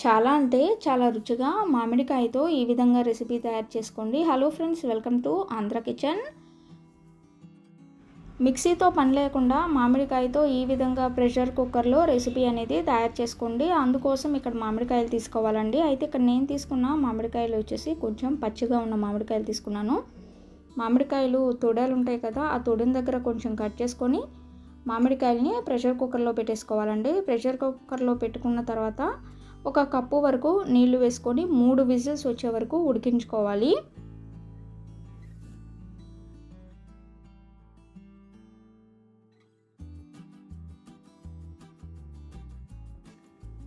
చాలా అంటే చాలా రుచిగా మామిడికాయతో ఈ విధంగా రెసిపీ తయారు చేసుకోండి. Hello friends welcome to Andhra kitchen మిక్సీతో పని లేకుండా మామిడికాయతో ఈ విధంగా ప్రెషర్ కుక్కర్లో రెసిపీ అనేది తయారు చేసుకోండి. అందుకోసం ఇక్కడ మామిడికాయలు తీసుకోవాలండి. అయితే ఇక్కడ నేను తీసుకున్న మామిడికాయలు వచ్చేసి కొంచెం పచ్చిగా ఉన్న మామిడికాయలు తీసుకున్నాను. మామిడికాయలు తొడలు ఉంటాయి కదా ఆ తొడిన దగ్గర కొంచెం కట్ చేసుకొని మామిడికాయలని ప్రెషర్ కుక్కర్లో పెట్టేసుకోవాలండి. ప్రెషర్ కుక్కర్లో పెట్టుకున్న తర్వాత ఒక కప్పు వరకు నీళ్ళు వేసుకొని మూడు విజిల్స్ వచ్చే వరకు ఉడికించుకోవాలి.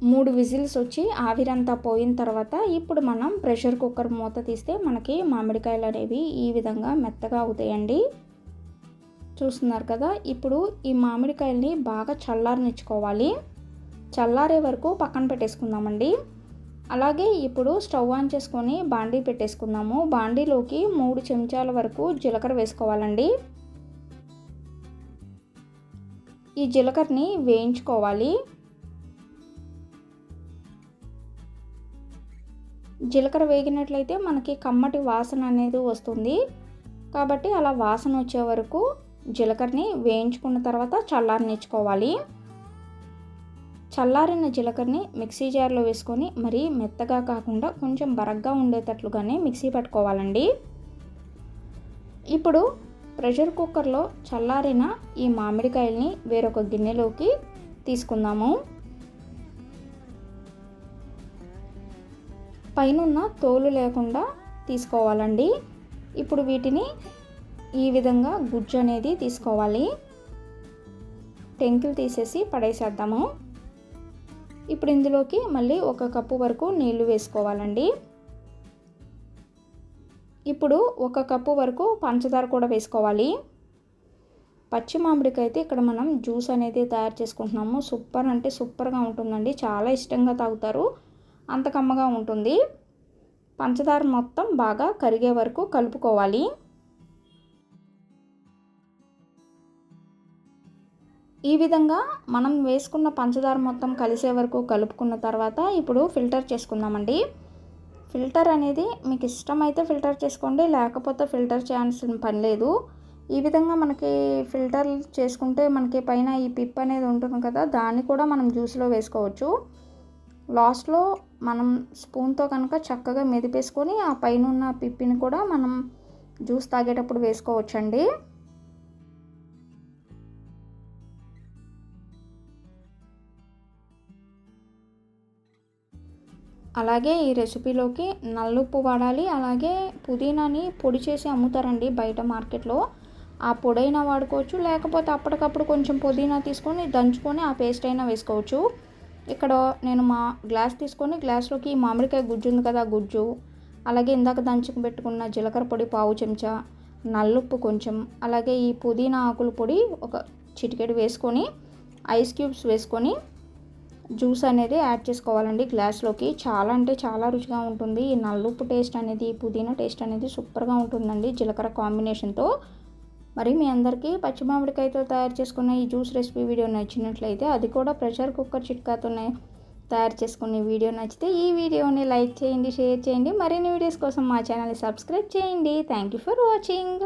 మూడు విజిల్స్ వచ్చి ఆవిరంతా పోయిన తర్వాత ఇప్పుడు మనం ప్రెషర్ కుక్కర్ మూత తీస్తే మనకి మామిడికాయలు అనేవి ఈ విధంగా మెత్తగా అవుతాయండి. చూస్తున్నారు కదా ఇప్పుడు ఈ మామిడికాయల్ని బాగా చల్లారనిచ్చుకోవాలి. చల్లారే వరకు పక్కన పెట్టేసుకుందామండి. అలాగే ఇప్పుడు స్టవ్ ఆన్ చేసుకొని బాండీ పెట్టేసుకుందాము. బాండీలోకి మూడు చెంచాల వరకు జీలకర్ర వేసుకోవాలండి. ఈ జీలకర్రని వేయించుకోవాలి. జీలకర్ర వేగినట్లయితే మనకి కమ్మటి వాసన అనేది వస్తుంది. కాబట్టి అలా వాసన వచ్చే వరకు జీలకర్రని వేయించుకున్న తర్వాత చల్లారనిచ్చుకోవాలి. చల్లారిన జీలకర్రని మిక్సీ జార్లో వేసుకొని మరీ మెత్తగా కాకుండా కొంచెం బరగ్గా ఉండేటట్లుగానే మిక్సీ పట్టుకోవాలండి. ఇప్పుడు ప్రెషర్ కుక్కర్లో చల్లారిన ఈ మామిడికాయల్ని వేరొక గిన్నెలోకి తీసుకుందాము. పైనున్న తోలు లేకుండా తీసుకోవాలండి. ఇప్పుడు వీటిని ఈ విధంగా గుజ్జు అనేది తీసుకోవాలి. టెంకులు తీసేసి పడేసేద్దాము. ఇప్పుడు ఇందులోకి మళ్ళీ ఒక కప్పు వరకు నీళ్ళు వేసుకోవాలండి. ఇప్పుడు ఒక కప్పు వరకు పంచదార కూడా వేసుకోవాలి. పచ్చి మామిడికైతే ఇక్కడ మనం జ్యూస్ అనేది తయారు చేసుకుంటున్నాము. సూపర్ అంటే సూపర్గా ఉంటుందండి. చాలా ఇష్టంగా తాగుతారు. అంత కమ్మగా ఉంటుంది. పంచదార మొత్తం బాగా కరిగే వరకు కలుపుకోవాలి. ఈ విధంగా మనం వేసుకున్న పంచదార మొత్తం కలిసే వరకు కలుపుకున్న తర్వాత ఇప్పుడు ఫిల్టర్ చేసుకుందామండి. ఫిల్టర్ అనేది మీకు ఇష్టమైతే ఫిల్టర్ చేసుకోండి లేకపోతే ఫిల్టర్ చేయాల్సిన పని లేదు. ఈ విధంగా మనకి ఫిల్టర్ చేసుకుంటే మనకి పైన ఈ పిప్ అనేది ఉంటుంది కదా దాన్ని కూడా మనం జ్యూస్లో వేసుకోవచ్చు. లాస్ట్లో మనం స్పూన్తో కనుక చక్కగా మెదిపేసుకొని ఆ పైన ఉన్న పిప్పిని కూడా మనం జ్యూస్ తాగేటప్పుడు వేసుకోవచ్చండి. అలాగే ఈ రెసిపీలోకి నల్లుప్పు వాడాలి. అలాగే పుదీనాని పొడి చేసి అమ్ముతారండి బయట మార్కెట్లో. ఆ పొడైనా వాడుకోవచ్చు. లేకపోతే అప్పటికప్పుడు కొంచెం పుదీనా తీసుకొని దంచుకొని ఆ పేస్ట్ అయినా వేసుకోవచ్చు. ఇక్కడ నేను మా గ్లాస్ తీసుకొని గ్లాస్లోకి మామిడికాయ గుజ్జు ఉంది కదా గుజ్జు. అలాగే ఇందాక దంచుకు పెట్టుకున్న జీలకర్ర పొడి పావు చెంచా నల్లుప్పు కొంచెం అలాగే ఈ పుదీనా ఆకుల పొడి ఒక చిటికెడు వేసుకొని ఐస్ క్యూబ్స్ వేసుకొని జ్యూస్ అనేది యాడ్ చేసుకోవాలండి గ్లాస్లోకి. చాలా అంటే చాలా రుచిగా ఉంటుంది. ఈ నల్లుప్పు టేస్ట్ అనేది పుదీనా టేస్ట్ అనేది సూపర్గా ఉంటుందండి జీలకర్ర కాంబినేషన్తో. మరి మీ అందరికీ పచ్చి మామిడికాయతో తయారు చేసుకున్న ఈ జ్యూస్ రెసిపీ వీడియో నచ్చినట్లయితే అది కూడా ప్రెషర్ కుక్కర్ చిట్కాతోనే తయారు చేసుకునే వీడియో నచ్చితే ఈ వీడియోని లైక్ చేయండి షేర్ చేయండి. మరిన్ని వీడియోస్ కోసం మా ఛానల్ని సబ్స్క్రైబ్ చేయండి. Thank you for watching.